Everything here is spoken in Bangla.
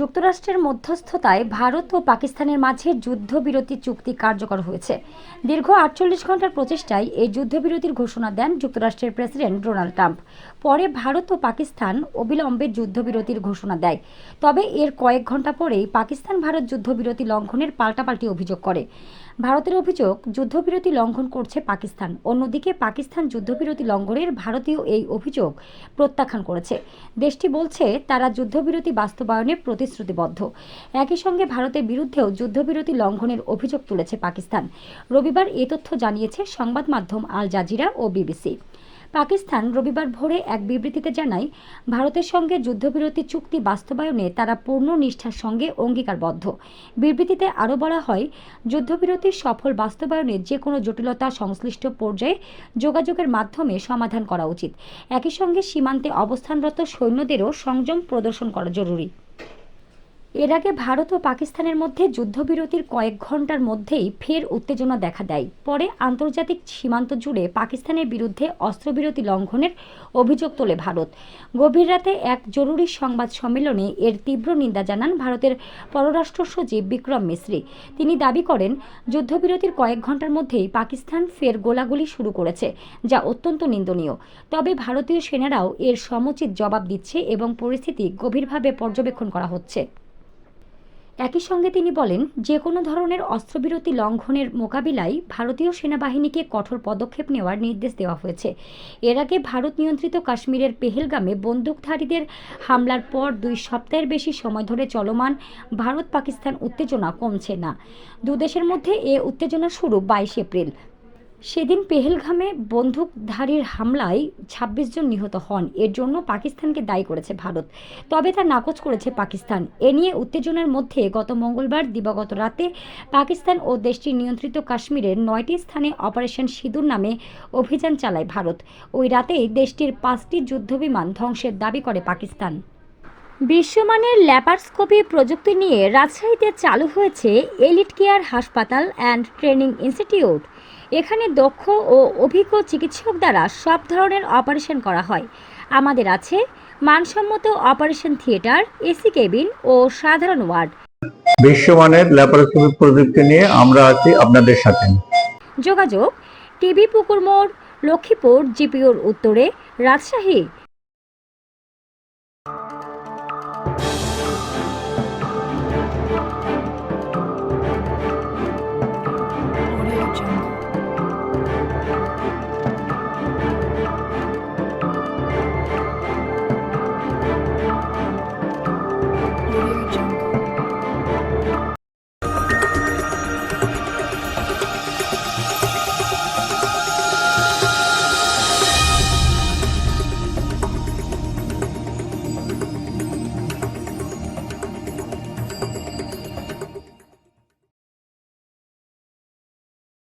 যুক্তরাষ্ট্রের মধ্যস্থতায় ভারত ও পাকিস্তানের মাঝে যুদ্ধবিরতি চুক্তি কার্যকর হয়েছে। দীর্ঘ আটচল্লিশ ঘণ্টার প্রচেষ্টায় এই যুদ্ধবিরতির ঘোষণা দেন যুক্তরাষ্ট্রের প্রেসিডেন্ট ডোনাল্ড ট্রাম্প। পরে ভারত ও পাকিস্তান অবিলম্বে যুদ্ধবিরতির ঘোষণা দেয়। তবে এর কয়েক ঘণ্টা পরেই পাকিস্তান ভারত যুদ্ধবিরতি লঙ্ঘনের পাল্টাপাল্টি অভিযোগ করে। ভারতের অভিযোগ, যুদ্ধবিরতি লঙ্ঘন করছে পাকিস্তান। অন্যদিকে পাকিস্তান যুদ্ধবিরতি লঙ্ঘনের ভারতীয় এই অভিযোগ প্রত্যাখ্যান করেছে। দেশটি বলছে, তারা যুদ্ধবিরতি বাস্তবায়নে প্রতিশ্রুতিবদ্ধ একই সঙ্গে ভারতের বিরুদ্ধেও যুদ্ধবিরতি লঙ্ঘনের অভিযোগ তুলেছে পাকিস্তান। রবিবার এ তথ্য জানিয়েছে সংবাদ মাধ্যম আল জাজিরা ও বিবিসি। পাকিস্তান রবিবার ভোরে এক বিবৃতিতে জানায়, ভারতের সঙ্গে যুদ্ধবিরতি চুক্তি বাস্তবায়নে তারা পূর্ণ নিষ্ঠার সঙ্গে অঙ্গীকারবদ্ধ। বিবৃতিতে আরও বলা হয়, যুদ্ধবিরতির সফল বাস্তবায়নে যে কোনো জটিলতা সংশ্লিষ্ট পর্যায়ে যোগাযোগের মাধ্যমে সমাধান করা উচিত। একই সঙ্গে সীমান্তে অবস্থানরত সৈন্যদেরও সংযম প্রদর্শন করা জরুরি। এর আগে ভারত ও পাকিস্তানের মধ্যে যুদ্ধবিরতির কয়েক ঘণ্টার মধ্যেই ফের উত্তেজনা দেখা দেয়। পরে আন্তর্জাতিক সীমান্ত জুড়ে পাকিস্তানের বিরুদ্ধে অস্ত্রবিরতি লঙ্ঘনের অভিযোগ তোলে ভারত। গভীর রাতে এক জরুরি সংবাদ সম্মেলনে এর তীব্র নিন্দা জানান ভারতের পররাষ্ট্র সচিব বিক্রম মিশ্রি। তিনি দাবি করেন, যুদ্ধবিরতির কয়েক ঘণ্টার মধ্যেই পাকিস্তান ফের গোলাগুলি শুরু করেছে, যা অত্যন্ত নিন্দনীয়। তবে ভারতীয় সেনারাও এর সমুচিত জবাব দিচ্ছে এবং পরিস্থিতি গভীরভাবে পর্যবেক্ষণ করা হচ্ছে। একই সঙ্গে তিনি বলেন যে কোনো ধরনের অস্ত্রবিরতি লঙ্ঘনের মোকাবিলায় ভারতীয় সেনাবাহিনীকে কঠোর পদক্ষেপ নেওয়ার নির্দেশ দেওয়া হয়েছে। এর আগে ভারত নিয়ন্ত্রিত কাশ্মীরের পেহেলগামে বন্দুকধারীদের হামলার পর দুই সপ্তাহের বেশি সময় ধরে চলমান ভারত পাকিস্তান উত্তেজনা কমছে না। দুদেশের মধ্যে এ উত্তেজনা শুরু বাইশ এপ্রিল। সেদিন পেহেলঘামে বন্দুকধারীর হামলায় ২৬ জন নিহত হন। এর জন্য পাকিস্তানকে দায়ী করেছে ভারত। তবে তা নাকচ করেছে পাকিস্তান। এ নিয়ে উত্তেজনার মধ্যে গত মঙ্গলবার দিবাগত রাতে পাকিস্তান ও দেশটির নিয়ন্ত্রিত কাশ্মীরের নয়টি স্থানে অপারেশন সিঁদুর নামে অভিযান চালায় ভারত। ওই রাতেই দেশটির পাঁচটি যুদ্ধবিমান ধ্বংসের দাবি করে পাকিস্তান। বিশ্বমানের ল্যাপারস্কোপি প্রযুক্তি নিয়ে রাজশাহীতে চালু হয়েছে এলিট কেয়ার হাসপাতাল অ্যান্ড ট্রেনিং ইনস্টিটিউট। এখানে দক্ষ ও অভিজ্ঞ চিকিৎসক দ্বারা সব ধরনের অপারেশন করা হয়। আমাদের আছে মানসম্মত অপারেশন থিয়েটার এসি কেবিন ও সাধারণ ওয়ার্ড। বিশ্বমানের ল্যাপারোস্কোপি প্রযুক্তি নিয়ে আমরা আছি আপনাদের সাথে। যোগাযোগ টিবি পুকুর মোড় লক্ষ্মীপুর জিপিওর উত্তরে রাজশাহী।